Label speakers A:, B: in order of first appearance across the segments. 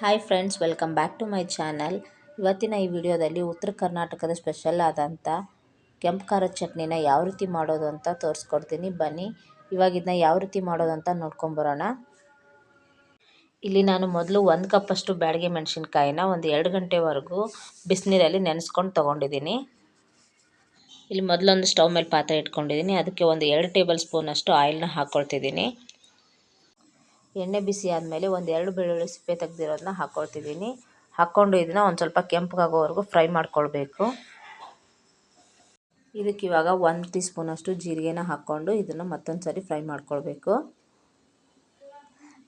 A: Hi friends welcome back to my channel ಇವತ್ತಿನ ಈ ವಿಡಿಯೋದಲ್ಲಿ ಉತ್ತರ ಕರ್ನಾಟಕದ ಸ್ಪೆಷಲ್ ಆದಂಥ ಕೆಂಪು ಖಾರದ ಚಟ್ನಿನ ಯಾವ ರೀತಿ ಮಾಡೋದು ಅಂತ ತೋರಿಸ್ಕೊಡ್ತೀನಿ. ಬನ್ನಿ, ಇವಾಗ ಇದನ್ನ ಯಾವ ರೀತಿ ಮಾಡೋದು ಅಂತ ನೋಡ್ಕೊಂಬರೋಣ ಇಲ್ಲಿ ನಾನು ಮೊದಲು ಒಂದು ಕಪ್ಪಷ್ಟು ಬ್ಯಾಡಗೆ ಮೆಣಸಿನ್ಕಾಯಿನ ಒಂದು ಎರಡು ಗಂಟೆವರೆಗೂ ಬಿಸಿನೀರಲ್ಲಿ ನೆನೆಸ್ಕೊಂಡು ತೊಗೊಂಡಿದ್ದೀನಿ. ಇಲ್ಲಿ ಮೊದಲೊಂದು ಸ್ಟವ್ ಮೇಲೆ ಪಾತ್ರೆ ಇಟ್ಕೊಂಡಿದ್ದೀನಿ. ಅದಕ್ಕೆ ಒಂದು ಎರಡು ಟೇಬಲ್ ಸ್ಪೂನಷ್ಟು ಆಯಿಲ್ನ ಹಾಕ್ಕೊಳ್ತಿದ್ದೀನಿ ಎಣ್ಣೆ ಬಿಸಿ ಆದಮೇಲೆ ಒಂದು ಎರಡು ಬೆಳ್ಳುಳ್ಳಿ ಸಿಪ್ಪೆ ತೆಗ್ದಿರೋದನ್ನ ಹಾಕ್ಕೊಳ್ತಿದ್ದೀನಿ ಹಾಕ್ಕೊಂಡು ಇದನ್ನು ಒಂದು ಸ್ವಲ್ಪ ಕೆಂಪಗಾಗೋವರೆಗೂ ಫ್ರೈ ಮಾಡ್ಕೊಳ್ಬೇಕು. ಇದಕ್ಕೆ ಇವಾಗ ಒಂದು ಟೀ ಸ್ಪೂನಷ್ಟು ಜೀರಿಗೆನ ಹಾಕ್ಕೊಂಡು ಇದನ್ನು ಮತ್ತೊಂದು ಸರಿ ಫ್ರೈ ಮಾಡ್ಕೊಳ್ಬೇಕು.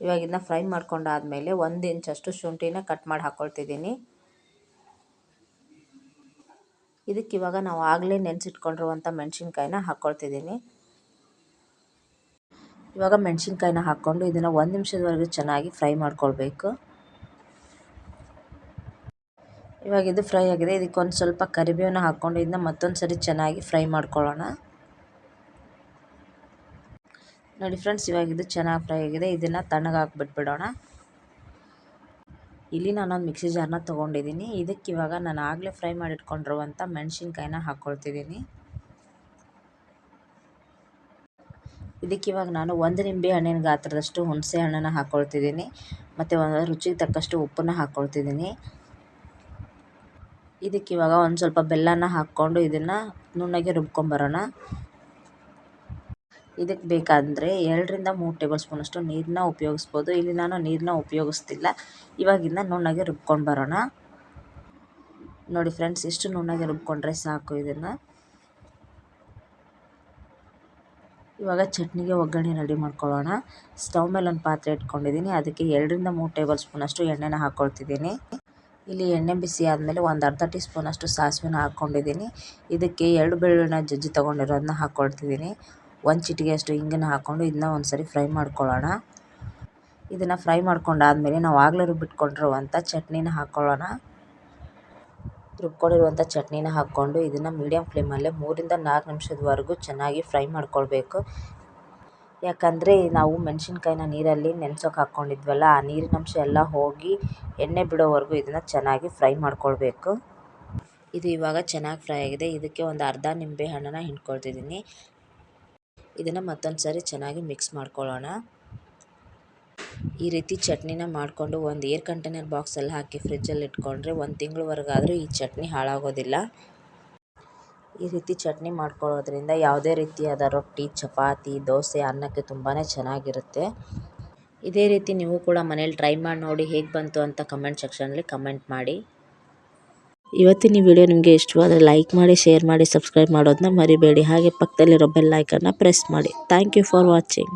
A: ಇವಾಗ ಇದನ್ನ ಫ್ರೈ ಮಾಡ್ಕೊಂಡಾದಮೇಲೆ ಒಂದು ಇಂಚಷ್ಟು ಶುಂಠಿನ ಕಟ್ ಮಾಡಿ ಹಾಕ್ಕೊಳ್ತಿದ್ದೀನಿ ಇದಕ್ಕೆ ಇವಾಗ ನಾವು ಆಗಲೇ ನೆನೆಸಿಟ್ಕೊಂಡಿರುವಂಥ ಮೆಣಸಿನ್ಕಾಯಿನ ಹಾಕ್ಕೊಳ್ತಿದ್ದೀನಿ ಇವಾಗ ಮೆಣಸಿನ್ಕಾಯಿನ ಹಾಕ್ಕೊಂಡು ಇದನ್ನು ಒಂದು ನಿಮಿಷದವರೆಗೂ ಚೆನ್ನಾಗಿ ಫ್ರೈ ಮಾಡ್ಕೊಳ್ಬೇಕು. ಇವಾಗ ಇದು ಫ್ರೈ ಆಗಿದೆ. ಇದಕ್ಕೊಂದು ಸ್ವಲ್ಪ ಕರಿಬೇವನ್ನ ಹಾಕ್ಕೊಂಡು ಇದನ್ನ ಮತ್ತೊಂದು ಸರಿ ಚೆನ್ನಾಗಿ ಫ್ರೈ ಮಾಡ್ಕೊಳ್ಳೋಣ. ನೋಡಿ ಫ್ರೆಂಡ್ಸ್, ಇವಾಗ ಇದು ಚೆನ್ನಾಗಿ ಫ್ರೈ ಆಗಿದೆ. ಇದನ್ನು ತಣ್ಣಗೆ ಹಾಕ್ಬಿಟ್ಬಿಡೋಣ. ಇಲ್ಲಿ ನಾನೊಂದು ಮಿಕ್ಸಿ ಜಾರ್ನ ತೊಗೊಂಡಿದ್ದೀನಿ ಇದಕ್ಕೆ ಇವಾಗ ನಾನು ಆಗಲೇ ಫ್ರೈ ಮಾಡಿಟ್ಕೊಂಡಿರುವಂಥ ಮೆಣಸಿನ್ಕಾಯಿನ ಹಾಕ್ಕೊಳ್ತಿದ್ದೀನಿ ಇದಕ್ಕೆ ಇವಾಗ ನಾನು ಒಂದು ನಿಂಬೆ ಹಣ್ಣಿನ ಗಾತ್ರದಷ್ಟು ಹುಣಸೆ ಹಣ್ಣನ್ನು ಹಾಕ್ಕೊಳ್ತಿದ್ದೀನಿ ಮತ್ತು ಒಂದು ರುಚಿಗೆ ತಕ್ಕಷ್ಟು ಉಪ್ಪನ್ನು ಹಾಕ್ಕೊಳ್ತಿದ್ದೀನಿ ಇದಕ್ಕೆ ಇವಾಗ ಒಂದು ಸ್ವಲ್ಪ ಬೆಲ್ಲನ ಹಾಕ್ಕೊಂಡು ಇದನ್ನು ನುಣ್ಣಗೆ ರುಬ್ಕೊಂಬರೋಣ. ಇದಕ್ಕೆ ಬೇಕಾದರೆ ಎರಡರಿಂದ ಮೂರು ಟೇಬಲ್ ಸ್ಪೂನಷ್ಟು ನೀರನ್ನ ಉಪಯೋಗಿಸ್ಬೋದು. ಇಲ್ಲಿ ನಾನು ನೀರನ್ನ ಉಪಯೋಗಿಸ್ತಿಲ್ಲ. ಇವಾಗಿಂದ ನುಣ್ಣಗೆ ರುಬ್ಕೊಂಡು ಬರೋಣ ನೋಡಿ ಫ್ರೆಂಡ್ಸ್ ಎಷ್ಟು ನುಣ್ಣಗೆ ರುಬ್ಕೊಂಡ್ರೆ ಸಾಕು ಇದನ್ನು. ಇವಾಗ ಚಟ್ನಿಗೆ ಒಗ್ಗರಣೆ ರೆಡಿ ಮಾಡ್ಕೊಳ್ಳೋಣ. ಸ್ಟವ್ ಮೇಲೆ ಒಂದು ಪಾತ್ರೆ ಇಟ್ಕೊಂಡಿದ್ದೀನಿ. ಅದಕ್ಕೆ ಎರಡರಿಂದ ಮೂರು ಟೇಬಲ್ ಸ್ಪೂನಷ್ಟು ಎಣ್ಣೆನ ಹಾಕ್ಕೊಳ್ತಿದ್ದೀನಿ. ಇಲ್ಲಿ ಎಣ್ಣೆ ಬಿಸಿ ಆದಮೇಲೆ ಒಂದು ಅರ್ಧ ಟೀ ಸ್ಪೂನಷ್ಟು ಸಾಸಿವೆನ ಹಾಕ್ಕೊಂಡಿದ್ದೀನಿ. ಇದಕ್ಕೆ ಎರಡು ಬೆಳ್ಳುಳ್ಳಿನ ಜಜ್ಜಿ ತೊಗೊಂಡಿರೋದನ್ನ ಹಾಕ್ಕೊಳ್ತಿದ್ದೀನಿ. ಒಂದು ಚಿಟಿಗೆಯಷ್ಟು ಹಿಂಗನ್ನು ಹಾಕ್ಕೊಂಡು ಇದನ್ನ ಒಂದು ಸರಿ ಫ್ರೈ ಮಾಡ್ಕೊಳ್ಳೋಣ. ಇದನ್ನು ಫ್ರೈ ಮಾಡ್ಕೊಂಡಾದಮೇಲೆ ನಾವು ಆಗಲೇ ರುಬ್ಬಿಟ್ಕೊಂಡಿರುವಂಥ ಚಟ್ನಿನ ಹಾಕ್ಕೊಳ್ಳೋಣ. ರುಬ್ಕೊಂಡಿರುವಂಥ ಚಟ್ನಿನ ಹಾಕ್ಕೊಂಡು ಇದನ್ನು ಮೀಡಿಯಮ್ ಫ್ಲೇಮಲ್ಲೇ ಮೂರಿಂದ ನಾಲ್ಕು ನಿಮಿಷದವರೆಗೂ ಚೆನ್ನಾಗಿ ಫ್ರೈ ಮಾಡ್ಕೊಳ್ಬೇಕು. ಯಾಕಂದರೆ ನಾವು ಮೆಣಸಿನ್ಕಾಯಿನ ನೀರಲ್ಲಿ ನೆನೆಸೋಕೆ ಹಾಕ್ಕೊಂಡಿದ್ವಲ್ಲ, ಆ ನೀರಿನಂಶ ಎಲ್ಲ ಹೋಗಿ ಎಣ್ಣೆ ಬಿಡೋವರೆಗೂ ಇದನ್ನು ಚೆನ್ನಾಗಿ ಫ್ರೈ ಮಾಡ್ಕೊಳ್ಬೇಕು. ಇದು ಇವಾಗ ಚೆನ್ನಾಗಿ ಫ್ರೈ ಆಗಿದೆ. ಇದಕ್ಕೆ ಒಂದು ಅರ್ಧ ನಿಂಬೆ ಹಣ್ಣನ್ನು ಹಿಂಡ್ಕೊಳ್ತಿದ್ದೀನಿ. ಇದನ್ನು ಮತ್ತೊಂದು ಸರಿ ಚೆನ್ನಾಗಿ ಮಿಕ್ಸ್ ಮಾಡ್ಕೊಳ್ಳೋಣ. ಈ ರೀತಿ ಚಟ್ನಿನ ಮಾಡಿಕೊಂಡು ಒಂದು ಏರ್ ಕಂಟೈನರ್ ಬಾಕ್ಸಲ್ಲಿ ಹಾಕಿ ಫ್ರಿಜ್ಜಲ್ಲಿ ಇಟ್ಕೊಂಡ್ರೆ ಒಂದು ತಿಂಗಳವರೆಗಾದರೂ ಈ ಚಟ್ನಿ ಹಾಳಾಗೋದಿಲ್ಲ. ಈ ರೀತಿ ಚಟ್ನಿ ಮಾಡ್ಕೊಳ್ಳೋದ್ರಿಂದ ಯಾವುದೇ ರೀತಿಯಾದ ರೊಟ್ಟಿ, ಚಪಾತಿ, ದೋಸೆ ಅನ್ನಕ್ಕೆ ತುಂಬಾ ಚೆನ್ನಾಗಿರುತ್ತೆ. ಇದೇ ರೀತಿ ನೀವು ಕೂಡ ಮನೇಲಿ ಟ್ರೈ ಮಾಡಿ ನೋಡಿ ಹೇಗೆ ಬಂತು ಅಂತ ಕಮೆಂಟ್ ಸೆಕ್ಷನಲ್ಲಿ ಕಮೆಂಟ್ ಮಾಡಿ. ಇವತ್ತಿನ ಈ ವಿಡಿಯೋ ನಿಮಗೆ ಇಷ್ಟವಾದರೆ ಲೈಕ್ ಮಾಡಿ ಶೇರ್ ಮಾಡಿ ಸಬ್ಸ್ಕ್ರೈಬ್ ಮಾಡೋದನ್ನ ಮರಿಬೇಡಿ. ಹಾಗೆ ಪಕ್ಕದಲ್ಲಿರೋ ಬೆಲ್ ಐಕನ್ನ ಪ್ರೆಸ್ ಮಾಡಿ. Thank you for watching